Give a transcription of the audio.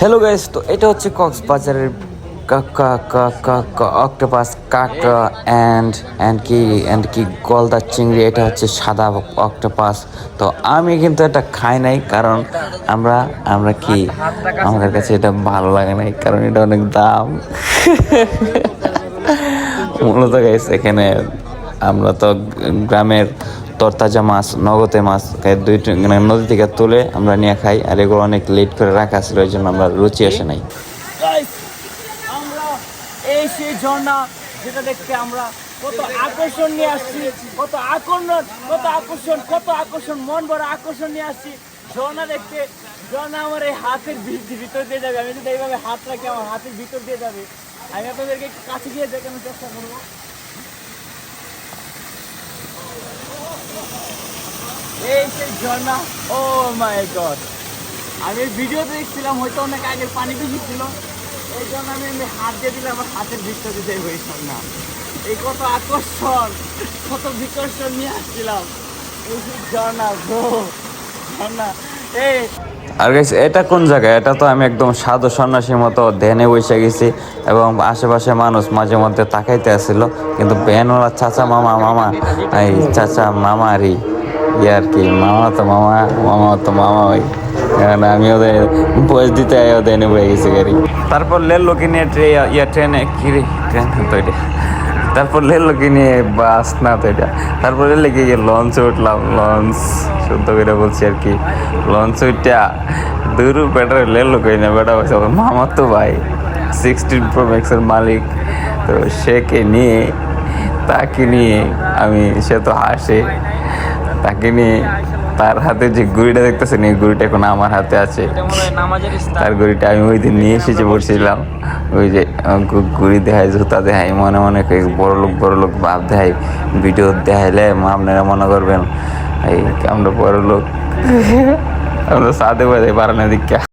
Hello guys তো এটা হচ্ছে কক্সবাজারের কাকা কাকা অক্টোপাস কাকা অ্যান্ড অ্যান্ড কি অ্যান্ড কি গলদা চিংড়ি, এটা হচ্ছে সাদা অক্টোপাস তো আমি কিন্তু এটা খাই নাই, কারণ আমরা আমরা কি আমাদের কাছে এটা ভালো লাগে নাই, কারণ এটা অনেক দাম। মূলত গাইস এখানে আমরা তো গ্রামের তরতাজা মাছ, নগদে মাছ দুইটা মানে নদী থেকে তুলে আমরা নিয়ে খাই, আর এগুলো অনেক লেট করে রাখা ছিল ওই জন্য আমরা রুচি আসে নাই। আমরা এই সেই ঝর্ণা যেটা দেখতে আমরা, কত আকর্ষণ নিয়ে আসছি, কত আকর্ষণ কত আকর্ষণ কত আকর্ষণ, মন আকর্ষণ নিয়ে আসছি। ঝর্ণা দেখতে ঝর্ণা আমার এই হাতের ভিতর দিয়ে যাবে। আমি এইভাবে হাতের ভিতর দিয়ে যাবে। আমি আপনাদেরকে কাছে গিয়ে দেখানোর চেষ্টা করব। এই সেই ঝর্ণা ও মাই গড আমি দেখছিলাম, হয়তো অনেক আগের পানি এই জন্য আমি হাত দিয়ে দিলে আমার হাতের হয়েছিল না এই কত আকর্ষণ, কত বিকর্ষণ নিয়ে আসছিলাম। এই যে ঝর্ণা ঝর্ণা। এই, আর গাইস এটা কোন জায়গা? এটা তো আমি একদম সাধু সন্ন্যাসীর মতো ধ্যানে বসে গেছি এবং আশেপাশে মানুষ মাঝে মধ্যে তাকাইতে আসছিল। কিন্তু বেনওয়ালা চাচা মামা মামা, এই চাচা মামা আর ই আর কি মামা তো মামা মামা তো মামা ওই কারণ আমি ওদের বয়স দিতে ওদের এনে বয়ে গেছি গাড়ি। তারপর লেলো কিনে ট্রে ইয়া ট্রেনে, কি রে, ট্রেন তো তারপর লেলো কিনে বাস না তো এটা। তারপরে লেগে গিয়ে লঞ্চে উঠলাম, লঞ্চ, শুদ্ধ করে বলছি আর কি। লঞ্চ উঠটা দূর বেটার লেলো কই না বেটা বলছে মামা তো ভাই সিক্সটিন প্রো ম্যাক্সের মালিক। তো সেকে নিয়ে, তাকে নিয়ে আমি, সে তো হাসে। তাকে নিয়ে তার হাতে যে গুড়িটা দেখতেছেন এই গুড়িটা এখন আমার হাতে আছে। তার গুড়িটা আমি ওই দিন নিয়ে এসেছি বলছিলাম। ওই যে গুড়ি দেহাই ঘুড়ি দেখায় জুতা দেখায় মনে মনে বড় লোক বড় লোক ভাব দেখায় ভিডিও দেখাইলে আপনারা মনে করবেন এই আমরা বড় লোক। আমরা সাদে বাজে পারানো দিকে।